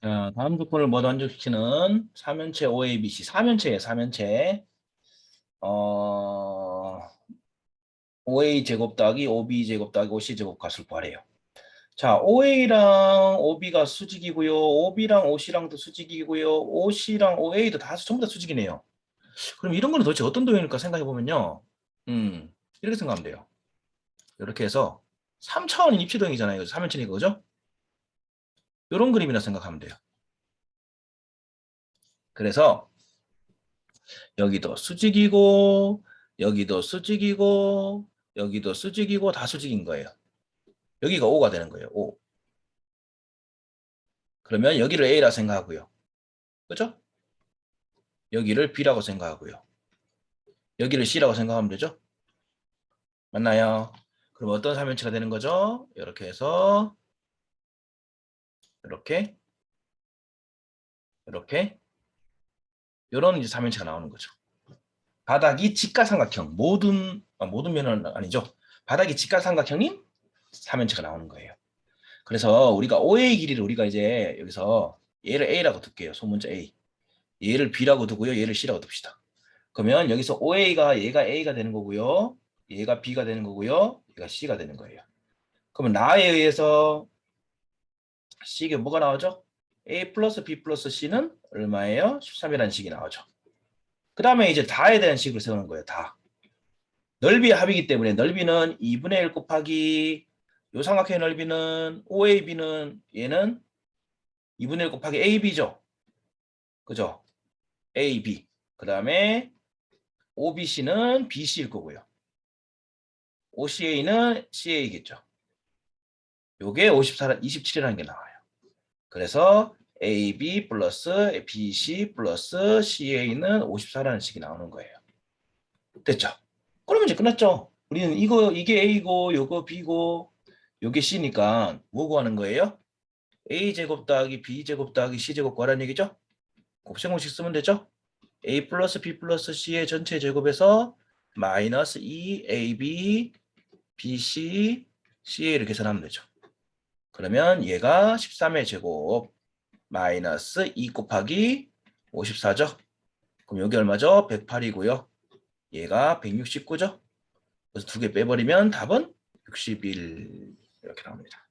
자, 다음 조건을 모두 만족시키는 3면체 OABC 4면체예요. 4면체. 어, OA 제곱 더하기 OB 제곱 더하기 OC 제곱 값을 구하래요. 자, OA랑 OB가 수직이고요. OB랑 OC랑도 수직이고요. OC랑 OA도 다 전부 다 수직이네요. 그럼 이런 거는 도대체 어떤 도형일까 생각해 보면요. 음, 이렇게 생각하면 돼요. 이렇게 해서 3차원인 입체도형이잖아요. 3면체니까 그죠? 이런 그림이라 생각하면 돼요. 그래서 여기도 수직이고 여기도 수직이고 여기도 수직이고 다 수직인 거예요. 여기가 O가 되는 거예요. O. 그러면 여기를 A라 생각하고요. 그죠? 여기를 B라고 생각하고요. 여기를 C라고 생각하면 되죠? 맞나요? 그럼 어떤 삼면체가 되는 거죠? 이렇게 해서 이렇게 이렇게 이런 이제 삼면체가 나오는 거죠. 바닥이 직각삼각형 모든 아, 모든 면은 아니죠. 바닥이 직각삼각형인 삼면체가 나오는 거예요. 그래서 우리가 OA 길이를 우리가 이제 여기서 얘를 A라고 둘게요. 소문자 A. 얘를 B라고 두고요. 얘를 C라고 둡시다. 그러면 여기서 OA가 얘가 A가 되는 거고요. 얘가 B가 되는 거고요. 얘가 C가 되는 거예요. 그러면 나에 의해서 C가 뭐가 나오죠? A 플러스 B 플러스 C는 얼마예요? 13이라는 식이 나오죠. 그 다음에 이제 다에 대한 식을 세우는 거예요. 다. 넓이의 합이기 때문에 넓이는 2분의 1 곱하기 요 삼각형의 넓이는 OAB는 얘는 2분의 1 곱하기 AB죠. 그죠? AB. 그 다음에 OBC는 BC일 거고요. OCA는 CA겠죠. 요게 54, 27이라는 게 나와요. 그래서 AB 플러스 BC 플러스 CA는 54라는 식이 나오는 거예요. 됐죠? 그러면 이제 끝났죠? 우리는 이거, 이게 A고, 요거 B고, 요게 C니까 뭐 구하는 거예요? A제곱 더하기 B제곱 더하기 C제곱 구하라는 얘기죠? 곱셈공식 쓰면 되죠? A 플러스 B 플러스 C의 전체 제곱에서 마이너스 2AB, BC, CA를 계산하면 되죠. 그러면 얘가 13의 제곱 마이너스 2 곱하기 54죠. 그럼 여기 얼마죠? 108이고요. 얘가 169죠. 그래서 두 개 빼버리면 답은 61 이렇게 나옵니다.